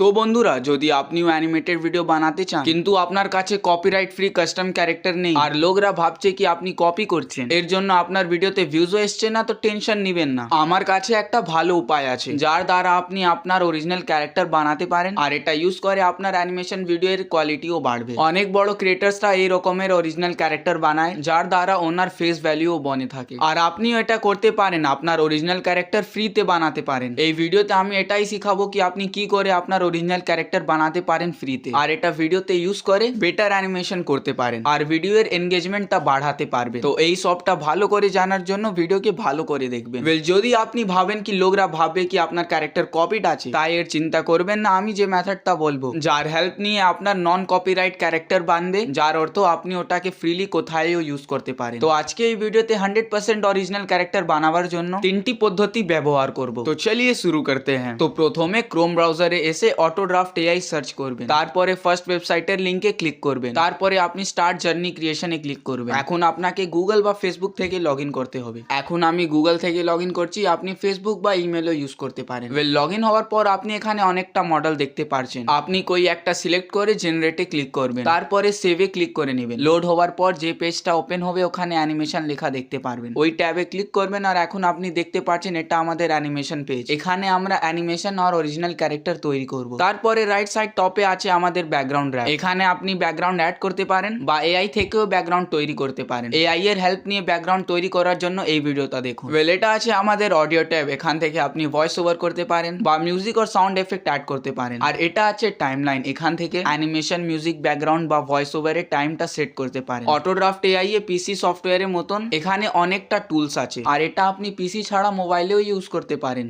তো বন্ধুরা, যদি আপনিও অ্যানিমেটেড ভিডিও বানাতে চান, কিন্তু আপনার কাছে কপিরাইট ফ্রি কাস্টম ক্যারেক্টার নেই, আর লোকরা ভাবছে কি আপনি কপি করছেন, এর জন্য আপনার ভিডিওতে ভিউজও এসছে না, তো টেনশন নিবেন না। আমার কাছে একটা ভালো উপায় আছে, যার দ্বারা আপনি আপনার অরিজিনাল ক্যারেক্টার বানাতে পারেন, আর এটা ইউজ করে আপনার অ্যানিমেশন ভিডিওর কোয়ালিটিও বাড়বে। অনেক বড় ক্রিয়েটার্সরা এই রকমের অরিজিনাল ক্যারেক্টার বানায়, যার দ্বারা ওনার ফেস ভ্যালুও বনে থাকে। আর আপনিও এটা করতে পারেন, আপনার অরিজিনাল ক্যারেক্টার ফ্রিতে বানাতে পারেন। এই ভিডিওতে আমি এটাই শিখাবো কি আপনি কি করে আপনার অরিজিনাল ক্যারেক্টার বানাতে পারেন ফ্রিতে আর এটা ভিডিওতে ইউজ করে বেটার অ্যানিমেশন করতে পারেন আর ভিডিওর এনগেজমেন্টটা বাড়াতে পারবে তো এই সবটা ভালো করে জানার জন্য ভিডিওকে ভালো করে দেখবেন Well, যদি আপনি ভাবেন কি লোকরা ভাববে কি আপনার ক্যারেক্টার কপিড আছে তাই এর চিন্তা করবেন না আমি যে মেথডটা বলব যার হেল্প নিয়ে আপনার নন কপিরাইট ক্যারেক্টার বানবে যার অর্থ আপনি ওটাকে ফ্রিলি কোথায়ও ইউজ করতে পারেন তো আজকে এই ভিডিওতে হান্ড্রেড পার্সেন্ট অরিজিনাল ক্যারেক্টার বানাবার জন্য তিনটি পদ্ধতি ব্যবহার করব তো চলিয়ে শুরু করতে হ্যাঁ তো প্রথমে ক্রোম ব্রাউজারে এসে অটো ড্রাফট এআই সার্চ করবেন। তারপরে ফার্স্ট ওয়েবসাইটের লিঙ্কে ক্লিক করবেন। তারপরে আপনি স্টার্ট জার্নি ক্রিয়েশনে ক্লিক করবেন। এখন আপনাকে গুগল বা ফেসবুক থেকে লগ করতে হবে। এখন আমি গুগল থেকে লগ করছি আপনি ফেসবুক বা ইমেলও ইউজ করতে পারেন। ওয়েল লগ হওয়ার পর আপনি এখানে অনেকটা মডেল দেখতে পারছেন। আপনি কই একটা সিলেক্ট করে জেনারেটে ক্লিক করবেন। তারপরে সেভে ক্লিক করে নেবেন। লোড হওয়ার পর যে পেজটা ওপেন হবে ওখানে অ্যানিমেশন লেখা দেখতে পারবেন। ওই ট্যাবে ক্লিক করবেন আর এখন আপনি দেখতে পাচ্ছেন এটা আমাদের অ্যানিমেশন পেজ এখানে আমরা অ্যানিমেশন আর অরিজিনাল ক্যারেক্টার তৈরি করব। তারপরে রাইট সাইড টপে আছে আমাদের ব্যাকগ্রাউন্ড র্যাপ এখানে আপনি ব্যাকগ্রাউন্ড অ্যাড করতে পারেন বা এআই থেকেও ব্যাকগ্রাউন্ড তৈরি করতে পারেন। এআই এর হেল্প নিয়ে ব্যাকগ্রাউন্ড তৈরি করার জন্য এই ভিডিওটা দেখুন। ওয়েল এটা আছে আমাদের অডিও ট্যাব এখান থেকে আপনি ভয়েস ওভার করতে পারেন বা মিউজিক আর সাউন্ড এফেক্ট অ্যাড করতে পারেন। আর এটা আছে টাইমলাইন এখান থেকে অ্যানিমেশন মিউজিক ব্যাকগ্রাউন্ড বা ভয়েস ওভারের টাইমটা সেট করতে পারেন। অটোড্রাফট এআই এ পিসি সফটওয়্যারের মতন এখানে অনেকটা টুলস আছে। আর এটা আপনি পিসি ছাড়া মোবাইলেও ইউজ করতে পারেন।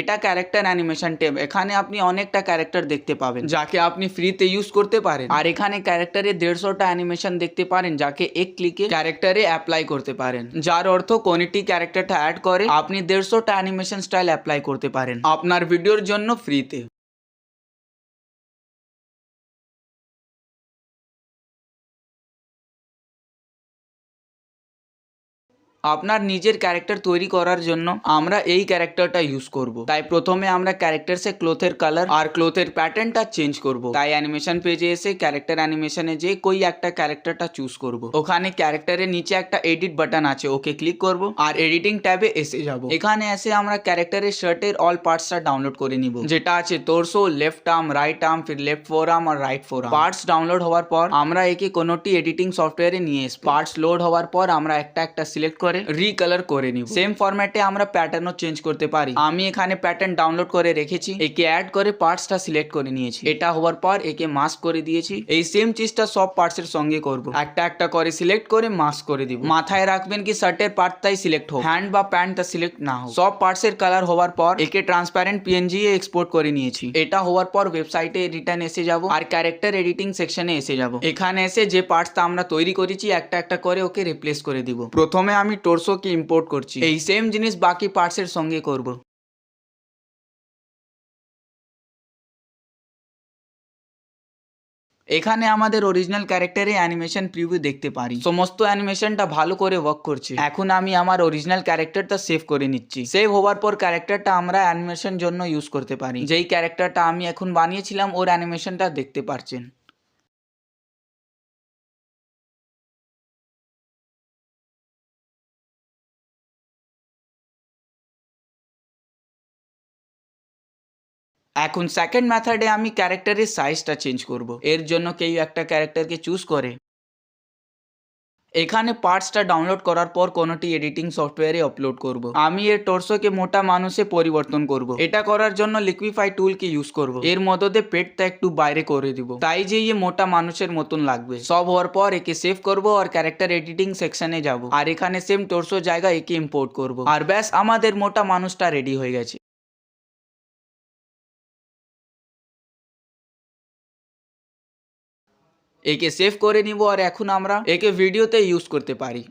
এটা ক্যারেক্টার অ্যানিমেশন ট্যাব এখানে আপনি অনেকটা ক্যারেক্টার দেখতে পাবেন। যাকে আপনি ফ্রিতে ইউজ করতে পারেন। আর এখানে ক্যারেক্টারে দেড়শোটা অ্যানিমেশন দেখতে পারেন যাকে এক ক্লিকে ক্যারেক্টারে অ্যাপ্লাই করতে পারেন। যার অর্থ কোনটি ক্যারেক্টারটা অ্যাড করে আপনি দেড়শোটা অ্যানিমেশন স্টাইল অ্যাপ্লাই করতে পারেন। আপনার ভিডিওর জন্য ফ্রিতে আপনার নিজের ক্যারেক্টার তৈরি করার জন্য আমরা এই ক্যারেক্টারটা ইউজ করব। তাই প্রথমে আমরা ক্যারেক্টারসে ক্লোথের কালার আর ক্লোথের প্যাটার্নটা চেঞ্জ করব। তাই অ্যানিমেশন পেজে এসে ক্যারেক্টার অ্যানিমেশনে যে কই একটা ক্যারেক্টারটা চুজ করব। ওখানে ক্যারেক্টারের নিচে একটা এডিট বাটন আছে, ওকে ক্লিক করব আর এডিটিং ট্যাবে এসে যাব। এখানে এসে আমরা ক্যারেক্টারের শার্টের অল পার্টসটা ডাউনলোড করে নিব। যেটা আছে torso left arm right arm ফির লেফট ফোর আর্ম আর right forearm parts download হওয়ার পর আমরা একে কোনোটি এডিটিং সফটওয়্যারে নিয়ে এসে পার্টস লোড হওয়ার পর আমরা একটা একটা সিলেক্ট করে রিকালার করে নিব। সেম ফরম্যাটে আমরা প্যাটার্নও চেঞ্জ করতে পারি। আমি এখানে প্যাটার্ন ডাউনলোড করে রেখেছি। একে অ্যাড করে পার্টসটা সিলেক্ট করে নিয়েছি। এটা হওয়ার পর একে মাস্ক করে দিয়েছি। এই সেম চিজটা সব পার্টস এর সঙ্গে করব। একটা একটা করে সিলেক্ট করে মাস্ক করে দিব। মাথায় রাখবেন কি শার্টের পার্টটাই সিলেক্ট হোক। হ্যান্ড বা প্যান্টটা সিলেক্ট না হোক। সব পার্টস এর কালার হওয়ার পর একে ট্রান্সপারেন্ট পিএনজি এ এক্সপোর্ট করে নিয়েছি। এটা হওয়ার পর ওয়েবসাইটে রিটার্ন এসে যাব। আর ক্যারেক্টার এডিটিং সেকশনে এসে যাব। এখানে এসে যে পার্টসটা আমরা তৈরি করেছি, একটা একটা করে ওকে রিপ্লেস করে দিব। প্রথমে আমি টোরসোকে ইম্পোর্ট করছি এই সেম জিনিস বাকি পার্টস এর সঙ্গে করব। এখানে আমাদের অরিজিনাল ক্যারেক্টারে অ্যানিমেশন প্রিভিউ দেখতে পারি। সমস্ত অ্যানিমেশনটা ভালো করে ওয়ার্ক করছে। এখন আমি আমার অরিজিনাল ক্যারেক্টারটা সেভ করে নিচ্ছি। সেভ হওয়ার পর ক্যারেক্টারটা আমরা অ্যানিমেশন জন্য ইউজ করতে পারি। যেই ক্যারেক্টারটা আমি এখন বানিয়েছিলাম, ওর অ্যানিমেশনটা দেখতে পারছেন। এখন সেকেন্ড মেথডে আমি ক্যারেক্টারের সাইজটা চেঞ্জ করব। এর জন্য কেউ একটা ক্যারেক্টারকে চুজ করে। এখানে পার্টসটা ডাউনলোড করার পর কোনোটি এডিটিং সফটওয়্যারে আপলোড করব। আমি এর টর্সোকে মোটা মানুষে পরিবর্তন করব। এটা করার জন্য লিকুইফাই টুলকে ইউজ করব। এর মধ্যে পেটটা একটু বাইরে করে দিব। তাই যে ইয়ে মোটা মানুষের মতন লাগবে। সব হওয়ার পর একে সেভ করব আর ক্যারেক্টার এডিটিং সেকশনে যাব। আর এখানে সেম টর্সো জায়গা একে ইম্পোর্ট করব। আর ব্যাস, আমাদের মোটা মানুষটা রেডি হয়ে গেছে। একে সেভ করে নিব আর এখন আমরা একে ভিডিওতে ইউজ করতে পারি।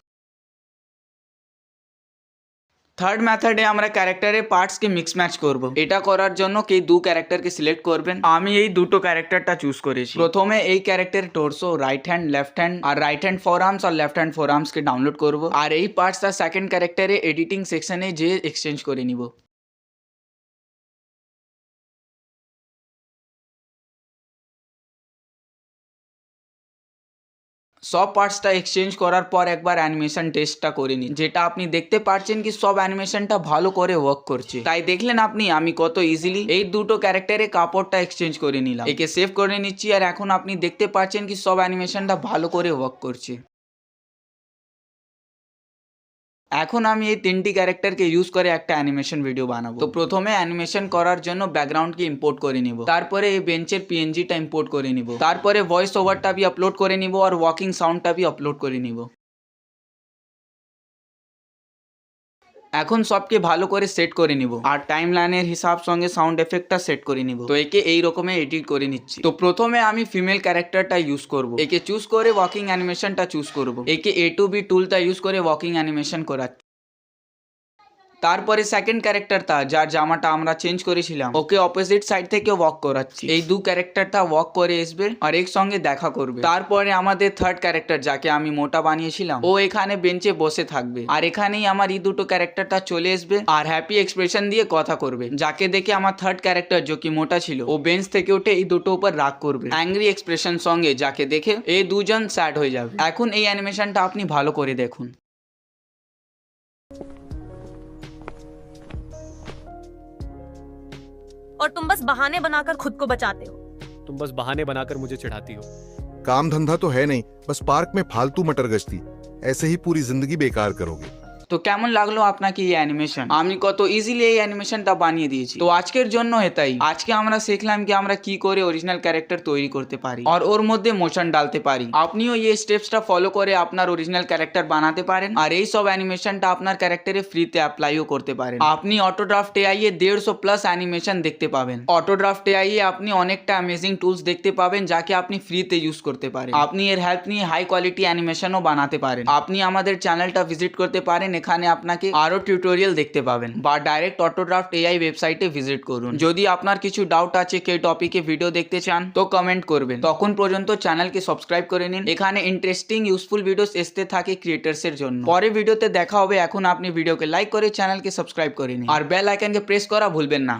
থার্ড মেথডে আমরা ক্যারেক্টারের পার্টসকে মিক্স ম্যাচ করব। এটা করার জন্য কে দু ক্যারেক্টারকে সিলেক্ট করবেন। আমি এই দুটো ক্যারেক্টারটা চুজ করেছি। প্রথমে এই character torso right hand left hand আর রাইট হ্যান্ড ফোর আর্মস আর লেফট হ্যান্ড ফোর ডাউনলোড করব। আর এই পার্টস পার্টসটা সেকেন্ড ক্যারেক্টারে এডিটিং সেকশনে যে এক্সচেঞ্জ করে নিব। সব পার্টসটা এক্সচেঞ্জ করার পর একবার অ্যানিমেশন টেস্টটা করে নিন। যেটা আপনি দেখতে পাচ্ছেন কি সব অ্যানিমেশনটা ভালো করে ওয়ার্ক করছে। তাই দেখলেন আপনি, আমি কত ইজিলি এই দুটো ক্যারেক্টারে কাপড়টা এক্সচেঞ্জ করে নিলাম। একে সেভ করে নিচ্ছি আর এখন আপনি দেখতে পাচ্ছেন কি সব অ্যানিমেশনটা ভালো করে ওয়ার্ক করছে। এখন আমি এই তিনটি ক্যারেক্টারকে ইউজ করে একটা অ্যানিমেশন ভিডিও বানাবো। তো প্রথমে অ্যানিমেশন করার জন্য ব্যাকগ্রাউন্ডকে ইম্পোর্ট করে নিব। তারপরে এই বেঞ্চের পিএনজিটা ইম্পোর্ট করে নিব। তারপরে ভয়েস ওভারটা বি আপলোড করে নিব আর ওয়াকিং সাউন্ডটা বি আপলোড করে নিব। এখন সবকে ভালো করে সেট করে নিব। আর টাইম লাইনের হিসাব সঙ্গে সাউন্ড এফেক্টটা সেট করে নিব। তো একে এই রকমে এডিট করে নিচ্ছি। তো প্রথমে আমি ফিমেল ক্যারেক্টারটা ইউজ করব। একে চুজ করে ওয়াকিং অ্যানিমেশনটা চুজ করব। একে এ টু বি টুলটা ইউজ করে ওয়াকিং অ্যানিমেশন করাচ্ছি। তারপরে সেকেন্ড ক্যারেক্টারটা যার জামাটা আমরা চেঞ্জ করেছিলাম, ওকে অপোজিট সাইড থেকে ওয়াক করাচ্ছি। এই দু ক্যারেক্টারটা ওয়াক করে আসবে আর এক সঙ্গে দেখা করবে। তারপরে আমাদের থার্ড ক্যারেক্টার যাকে আমি মোটা বানিয়েছিলাম, ও এখানে বেঞ্চে বসে থাকবে। আর এখানেই আমার এই দুটো ক্যারেক্টারটা চলে আসবে আর হ্যাপি এক্সপ্রেশন দিয়ে কথা করবে। যাকে দেখে আমার থার্ড ক্যারেক্টার যে কি মোটা ছিল, ও বেঞ্চ থেকে উঠে এই দুটো উপর রাগ করবে। অ্যাংরি এক্সপ্রেশন সঙ্গে যাকে দেখে এই দুজন স্যাড হয়ে যাবে। এখন এই অ্যানিমেশনটা আপনি ভালো করে দেখুন। और तुम बस बहाने बनाकर खुद को बचाते हो। तुम बस बहाने बनाकर मुझे चिढ़ाती हो। काम धंधा तो है नहीं बस पार्क में फालतू मटर गश्ती। ऐसे ही पूरी ज़िंदगी बेकार करोगे। তো কেমন লাগল আপনাকে এই অ্যানিমেশন আমি কত ইজিলি এই অ্যানিমেশনটা বানিয়ে দিয়েছি। তো আজকের জন্য এটাই আজকে আমরা শিখলাম কি আমরা কি করে অরিজিনাল ক্যারেক্টার তৈরি করতে পারি। আর ওর মধ্যে মোশন ডালতে পারি। আপনিও এই স্টেপসটা ফলো করে আপনার অরিজিনাল ক্যারেক্টার বানাতে পারেন। আর এই সব অ্যানিমেশনটা আপনার ক্যারেক্টারে ফ্রিতে অ্যাপ্লাইও করতে পারেন। আপনি অটোড্রাফট এআই এ দেড়শো প্লাস অ্যানিমেশন দেখতে পাবেন। অটোড্রাফট এআই এ আপনি অনেকটা অ্যামেজিং টুলস দেখতে পাবেন যাকে আপনি ফ্রিতে ইউজ করতে পারেন। আপনি এর হেল্প নিয়ে হাই কোয়ালিটি অ্যানিমেশনও বানাতে পারেন। আপনি আমাদের চ্যানেলটা ভিজিট করতে পারেন এখানে আপনাকে আরও টিউটোরিয়াল দেখতে পাবেন বা ডাইরেক্ট অটোড্রাফট এআই ওয়েবসাইটে ভিজিট করুন। যদি আপনার কিছু ডাউট আছে কে টপিকে ভিডিও দেখতে চান, তো কমেন্ট করবেন। তখন পর্যন্ত চ্যানেলকে সাবস্ক্রাইব করে নিন। এখানে ইন্টারেস্টিং ইউজফুল ভিডিওস আসতে থাকে ক্রিয়েটার্সের জন্য। পরে ভিডিওতে দেখা হবে। এখন আপনি ভিডিওকে লাইক করে চ্যানেলকে সাবস্ক্রাইব করে নিন। আর বেল আইকনকে প্রেস করা ভুলবেন না।